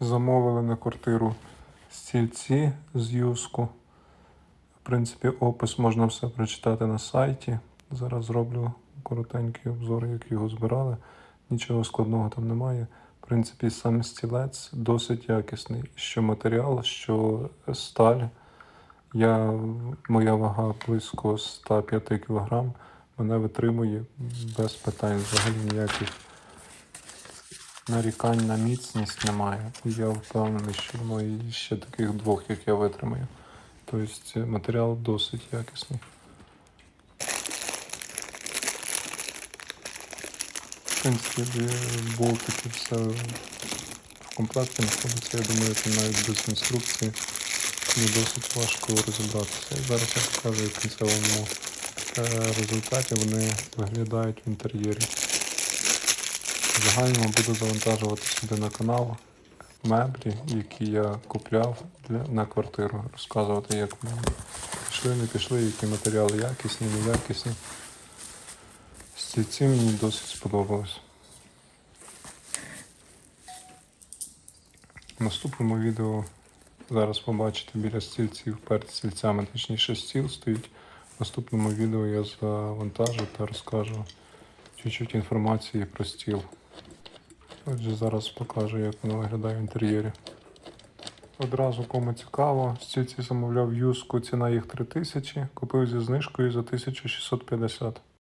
Замовили на квартиру стільці з юску. В принципі, опис можна все прочитати на сайті. Зараз зроблю коротенький обзор, як його збирали. Нічого складного там немає. В принципі, сам стілець досить якісний. Що матеріал, що сталь. Я, моя вага близько 105 кг. Мене витримує без питань. Взагалі ніяких нарікань на міцність немає. Я впевнений, що мої ще таких двох, як я витримаю. Тобто матеріал досить якісний. В принципі, болтики все в комплекті знаходиться. Я думаю, що навіть без інструкції не досить важко розібратися. І зараз я покажу в кінцевому е, результаті вони виглядають в інтер'єрі. В загальному буду завантажувати сюди на канал меблі, які я купляв для, на квартиру. Розказувати, як вони пішли, не пішли, які матеріали якісні, неякісні. Стільці мені досить сподобалось. В наступному відео зараз побачите біля стільців перед стільцями, точніше стіл стоїть. В наступному відео я завантажу та розкажу чуть-чуть інформації про стіл. Отже, зараз покажу, як воно виглядає в інтер'єрі. Одразу кому цікаво, стільці замовляв юску, ціна їх 3000, купив зі знижкою за 1650.